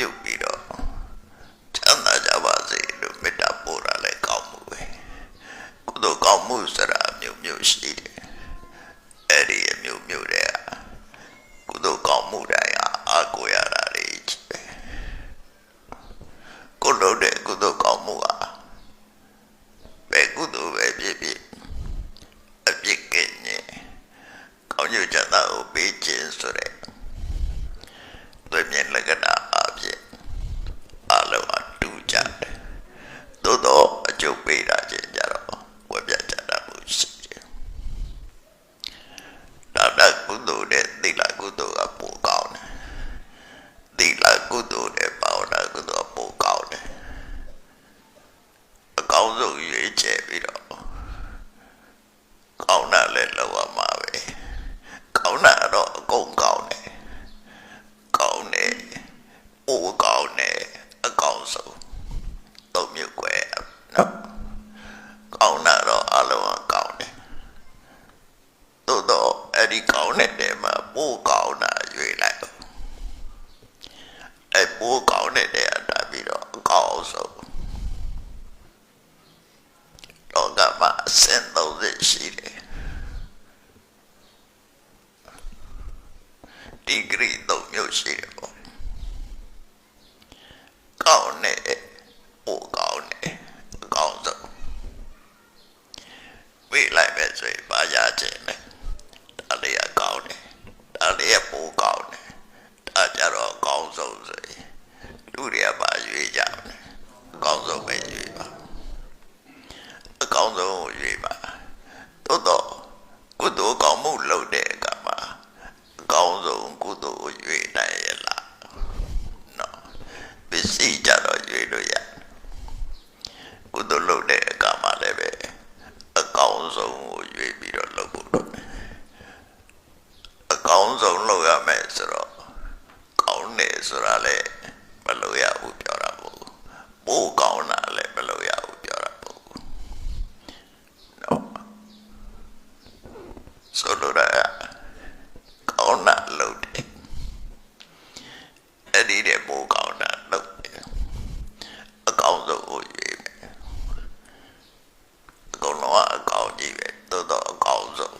ပြုတ်ပြီးတော့ချမ်းသာကြပါစေလို့မေတ္တာပို့တာလည်းကောင်းမှုပဲကုသိုလ်ကောင်းမှုစ သီလကုသိုလ်ကပိုကောင်းတယ်။သီလကုသိုလ်နဲ့ဘာဝနာကုသိုလ်ကပိုကောင်းတယ်။အကောင်းဆုံးရွေးချယ်ပြီးတော့ကောင်းတာလည်းလောက်ရမှာပဲ။ကောင်းတာတော့အကုန်ကောင်းတယ်။ကောင်းတယ်။ပိုကော ဒီကောင်းတဲ့တဲမှာပိုးကောင်းတာရွေးလိုက်တော့အဲ့ပိုးကောင်းတဲ့တဲအတားပြီးတော့အကောင်းဆုံးတော့ကမှအစင်30ရှိတယ်ဒီဂရီ3မျိုးရှိတယ်ပေါ့ကောင်းတဲ့ပိုးကောင်းတဲ့အကောင်းဆုံးဝေးလိုက်ပဲဆိုရင်ပါရခြင်းနဲ့ ဒါလေးကကောင်းတယ်ဒါလေးကပိုကောင်းတယ်ဒါကြတော့အကောင်းဆုံးဆိုရင်လူတွေကပါရွေးကြမယ်အကောင်းဆုံးပဲရွေးပါအကောင်းဆုံးကိုရွေးပါသို့တော့ကုသိုလ်ကောင်းမှုလုပ်တဲ့အခါမှာအကောင်းဆုံးကုသိုလ်ကိုရွေးနိုင်ရလားနော်ပ စ္စည်းကြတော့ရွေးလို့ရကုသိုလ်လုပ်တဲ့အခါမှာလည်းပဲအကောင်းဆုံးကိုရွေးပြီးတော့လုပ်ဖို့တော့အကောင်းဆုံးလုပ်ရမယ်ဆိုတော့ကောင်းတယ်ဆိုတာလည်းမလုပ်ရဘူးပြောတာပေါ့ပိုးကောင်းတာလည်းမလုပ်ရဘူးပြောတာပေါ့နော်ဆိုလိုတာကကောင်းတာလုပ်တယ်အဲ့ဒီတဲ့ပိုးကောင်းတာလုပ်တယ်အကောင်းဆုံးကိုရွေးမယ်အကုန်လုံးကအကောင်းကြီးပဲသို့တော့အကောင်းဆုံး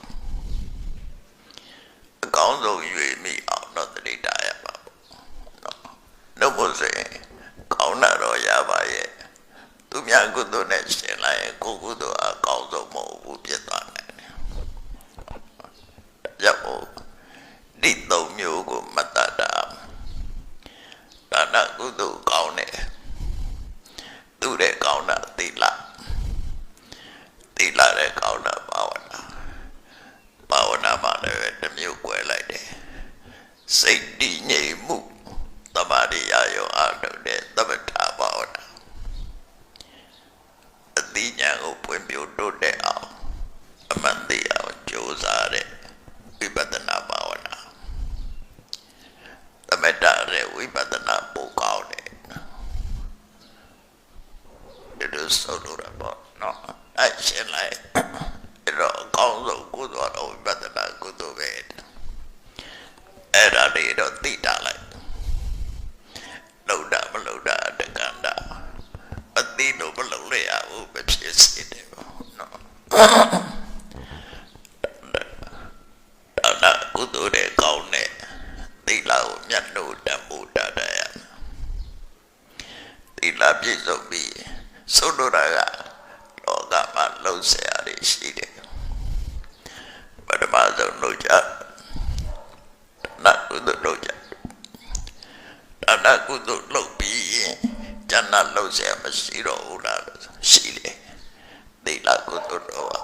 အကော င်းဆုံးရွေမိအောင်တော့တတိတာရပါဘူး။နော်။နှုတ်ဖို့ဆိုရင်ကောင်းတာတော့ရပါရဲ့။သူများကုသိုလ်နဲ့ရှင်လိုက်ရင်ကိုယ်ကုသိုလ်အကောင်းဆုံးမဟုတ်ဘူးဖြစ်သွားနိုင်တယ်။ရောက်ဖို့ဒီသုံးမျိုးကိုမတတ်တာ။ဒါနကုသိုလ်ကောင်းတယ်။သူတဲ့ကောင်းတာသီလ။သီလတဲ့ကောင်းတာဘာဝနာ။ ဘာဝနာမှာလည်းပဲတစ်မျိုးကွယ်လိုက်တယ် စိတ်တည်ငြိမ်မှုတမာရိယာယောအထုတဲ့သမထဘာဝနာအတိညာကိုပွင့်ပြတိုးတဲ့အောင်အမှန်တရားကိုကြိုးစားတဲ့ဝိပဿနာဘာဝနာသမထရဲ့ဝိပဿနာပိုကောင်းတယ်ဒီလိုဆိုလိုတာပေါ့နော်အဲ့ရှင်းလိုက် အဲ့တော့အကောင်းဆုံးကုသိုလ်တော်ဝိပဿနာကုသိုလ်ပဲအဲ့ဒါလေး တော့သိတာလိုက်လုံတာမလုံတာတက္ကန္တာမသိလို့မလုံလေရဘူးမဖြစ်စေတယ်ပေါ့နော်ဒါနာကုသိုလ်တဲ့ကောင်းတဲ့သီလကိုမြတ်လို့တတ်ဖို့တတ်တယ်ရသီလပြည့်စုံပြီးသုဒ္ဓရာကလောကမှာလုံဆရာတွေရှိတယ်ပထမဆုံးလုပ်ကြ လို့ဆရာမရှိတော့ဘူးလားရှိတယ်သီလကုသိုလ်တော့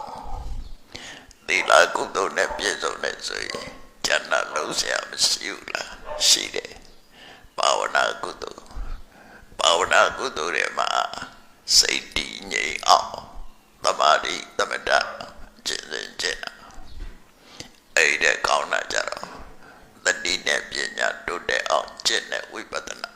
သီလကုသိုလ်နဲ့ပြည့်စုံတဲ့ဆိုရင်ဉာဏ်လုံးဆရာမရှိဘူးလားရှိတယ်ဘာဝနာကုသိုလ်ဘာဝနာကုသိုလ်တွေမှာစိတ်တည်ငြိမ်အောင်တမာတိတမတကျင့်စဉ်ကျင့်အဲ့ဒါကောင်းတာကြတော့တတိနဲ့ပညာတိုးတက်အောင်ကျင့်တဲ့ဝိပဿနာ